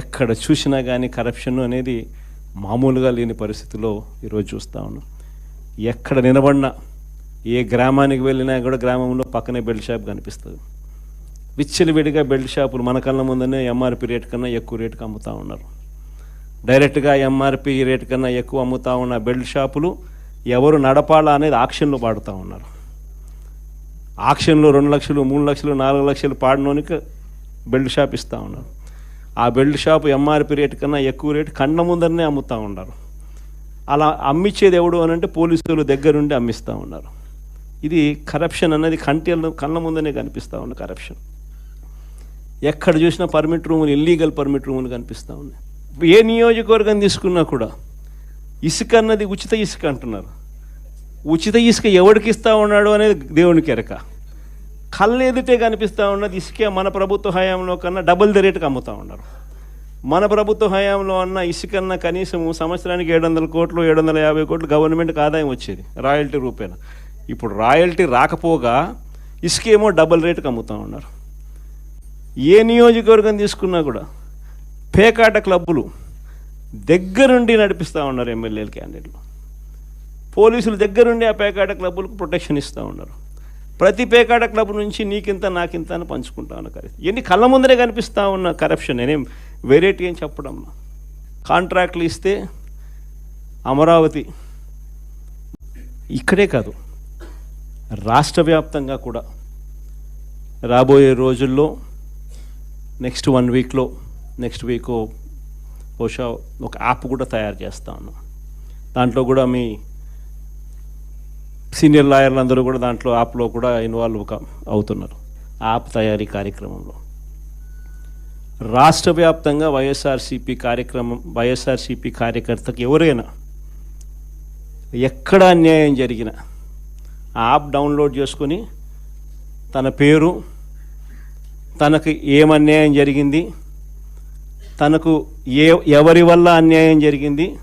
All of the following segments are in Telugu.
ఎక్కడ చూసినా కానీ కరప్షన్ అనేది మామూలుగా లేని పరిస్థితిలో ఈరోజు చూస్తూ ఉన్నాం. ఎక్కడ నిలబడినా ఏ గ్రామానికి వెళ్ళినా కూడా గ్రామంలో పక్కనే బెల్ట్ షాప్ కనిపిస్తుంది. విచ్చలవిడిగా బెల్ట్ షాపులు మన కళ్ళ ముందనే ఎంఆర్పి రేట్ కన్నా ఎక్కువ రేటుకి అమ్ముతూ ఉన్నారు. డైరెక్ట్గా ఎంఆర్పి రేట్ కన్నా ఎక్కువ అమ్ముతా ఉన్న బెల్ట్ షాపులు ఎవరు నడపాలా అనేది ఆక్షన్లో పాడుతూ ఉన్నారు. ఆక్షన్లో రెండు లక్షలు మూడు లక్షలు నాలుగు లక్షలు పాడినోనికి బెల్ట్ షాప్ ఇస్తూ ఉన్నారు. ఆ బెల్ట్ షాప్ ఎంఆర్పి రేటు కన్నా ఎక్కువ రేటు కండ ముందరనే అమ్ముతూ ఉన్నారు. అలా అమ్మిచ్చేది ఎవడు అని అంటే పోలీసులు దగ్గరుండి అమ్మిస్తూ ఉన్నారు. ఇది కరప్షన్ అనేది కంటి కళ్ళ ముందనే కనిపిస్తూ ఉంది కరప్షన్ ఎక్కడ చూసినా పర్మిట్ రూములు ఇల్లీగల్ పర్మిట్ రూములు కనిపిస్తూ ఉన్నాయి. ఏ నియోజకవర్గం తీసుకున్నా కూడా ఇసుక అన్నది ఉచిత ఇసుక అంటున్నారు. ఉచిత ఇసుక ఎవడికి ఇస్తా ఉన్నాడు అనేది దేవునికి ఎరక కళ్ళెదుటే కనిపిస్తూ ఉన్నది ఇసుకే మన ప్రభుత్వ హయాంలో కన్నా డబుల్ ద రేటుకి అమ్ముతూ ఉన్నారు. మన ప్రభుత్వ హయాంలో అన్న ఇసుకన్న కనీసం సంవత్సరానికి ఏడు వందల కోట్లు ఏడు వందల యాభై కోట్లు గవర్నమెంట్కి ఆదాయం వచ్చేది రాయల్టీ రూపేణ. ఇప్పుడు రాయల్టీ రాకపోగా ఇసుకేమో డబుల్ రేటుకి అమ్ముతూ ఉన్నారు. ఏ నియోజకవర్గం తీసుకున్నా కూడా పేకాట క్లబ్బులు దగ్గరుండి నడిపిస్తూ ఉన్నారు ఎమ్మెల్యేల క్యాండిడేట్లు. పోలీసులు దగ్గరుండి ఆ పేకాట క్లబ్బులకు ప్రొటెక్షన్ ఇస్తూ ఉన్నారు. ప్రతి పేకాట క్లబ్ నుంచి నీకింత నాకింత అని పంచుకుంటా ఉన్న కరెక్ట్ ఎన్ని కళ్ళ ముందరే కనిపిస్తూ ఉన్న కరప్షన్. నేనేం వెరైటీ అని చెప్పడం కాంట్రాక్ట్లు ఇస్తే అమరావతి ఇక్కడే కాదు రాష్ట్ర వ్యాప్తంగా కూడా రాబోయే రోజుల్లో నెక్స్ట్ వన్ వీక్లో నెక్స్ట్ వీక్ బహుశా ఒక యాప్ కూడా తయారు చేస్తా ఉన్నాం. దాంట్లో కూడా మీ సీనియర్ లాయర్లు అందరూ కూడా దాంట్లో యాప్లో కూడా ఇన్వాల్వ్ కా- అవుతున్నారు. యాప్ తయారీ కార్యక్రమంలో. రాష్ట్ర వ్యాప్తంగా వైఎస్ఆర్సీపీ కార్యక్రమం వైఎస్ఆర్సీపీ కార్యకర్తకు ఎవరైనా ఎక్కడ అన్యాయం జరిగినా ఆ యాప్ డౌన్లోడ్ చేసుకొని తన పేరు తనకు ఏం అన్యాయం జరిగింది తనకు ఏ ఎవరి వల్ల అన్యాయం జరిగింది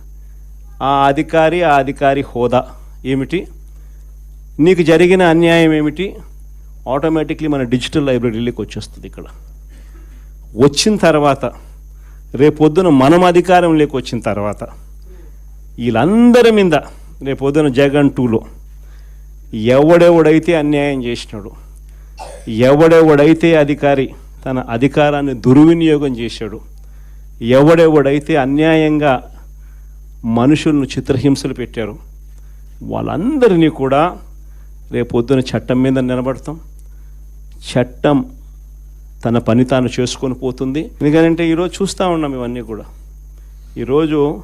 ఆ అధికారి ఆ అధికారి హోదా ఏమిటి? నీకు జరిగిన అన్యాయం ఏమిటి? ఆటోమేటిక్లీ మన డిజిటల్ లైబ్రరీలోకి వచ్చేస్తుంది ఇక్కడ. వచ్చిన తర్వాత రేపొద్దున మనం అధికారంలోకి వచ్చిన తర్వాత వీళ్ళందరి మీద రేపొద్దున జగన్ టూలో ఎవడెవడైతే అన్యాయం చేసినాడు ఎవడెవడైతే అధికారి తన అధికారాన్ని దుర్వినియోగం చేశాడు ఎవడెవడైతే అన్యాయంగా మనుషులను చిత్రహింసలు పెట్టారు వాళ్ళందరినీ కూడా రేపొద్దున చట్టం మీద నిలబడతాం. చట్టం తన పని తాను చేసుకొని పోతుంది. ఎందుకంటే ఈరోజు చూస్తూ ఉన్నాం ఇవన్నీ కూడా. ఈరోజు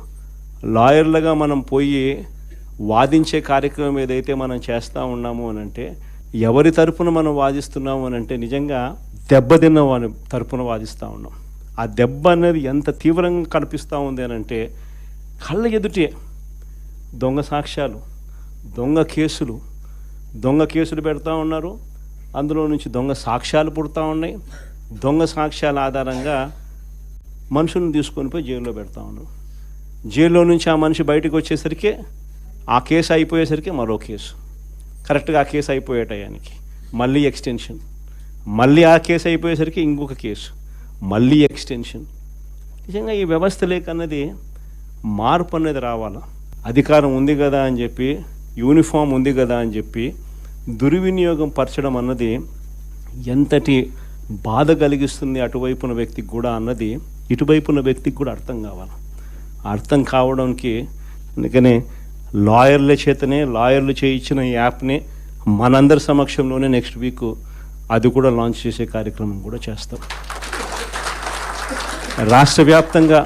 లాయర్లుగా మనం పోయి వాదించే కార్యక్రమం ఏదైతే మనం చేస్తూ ఉన్నాము అని అంటే ఎవరి తరపున మనం వాదిస్తున్నాము అని అంటే నిజంగా దెబ్బతిన్న వాని తరపున వాదిస్తూ ఉన్నాం. ఆ దెబ్బ అనేది ఎంత తీవ్రంగా కనిపిస్తూ ఉంది అని అంటే కళ్ళ ఎదుటే దొంగ సాక్ష్యాలు దొంగ కేసులు దొంగ కేసులు పెడతా ఉన్నారు. అందులో నుంచి దొంగ సాక్ష్యాలు పుడతా ఉన్నాయి. దొంగ సాక్ష్యాల ఆధారంగా మనుషులను తీసుకొని పోయి జైల్లో పెడతా ఉన్నారు. జైల్లో నుంచి ఆ మనిషి బయటకు వచ్చేసరికి ఆ కేసు అయిపోయేసరికి మరో కేసు. కరెక్ట్గా ఆ కేసు అయిపోయే టయానికి. మళ్ళీ ఎక్స్టెన్షన్. మళ్ళీ ఆ కేసు అయిపోయేసరికి ఇంకొక కేసు. మళ్ళీ ఎక్స్టెన్షన్. నిజంగా ఈ వ్యవస్థ లేకన్నది మార్పు అనేది రావాలా? అధికారం ఉంది కదా అని చెప్పి యూనిఫామ్ ఉంది కదా అని చెప్పి దుర్వినియోగం పరచడం అన్నది ఎంతటి బాధ కలిగిస్తుంది అటువైపున వ్యక్తికి కూడా అన్నది ఇటువైపున వ్యక్తికి కూడా అర్థం కావాలి. అర్థం కావడానికి అందుకనే లాయర్ల చేతనే లాయర్లు చేయించిన యాప్ని మనందరి సమక్షంలోనే నెక్స్ట్ వీక్ అది కూడా లాంచ్ చేసే కార్యక్రమం కూడా చేస్తాం. రాష్ట్ర వ్యాప్తంగా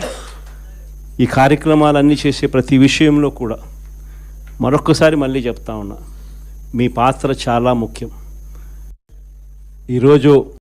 ఈ కార్యక్రమాలన్నీ చేసే ప్రతి విషయంలో కూడా మరొక్కసారి మళ్ళీ చెప్తా ఉన్నా మీ పాత్ర చాలా ముఖ్యం. ఈరోజు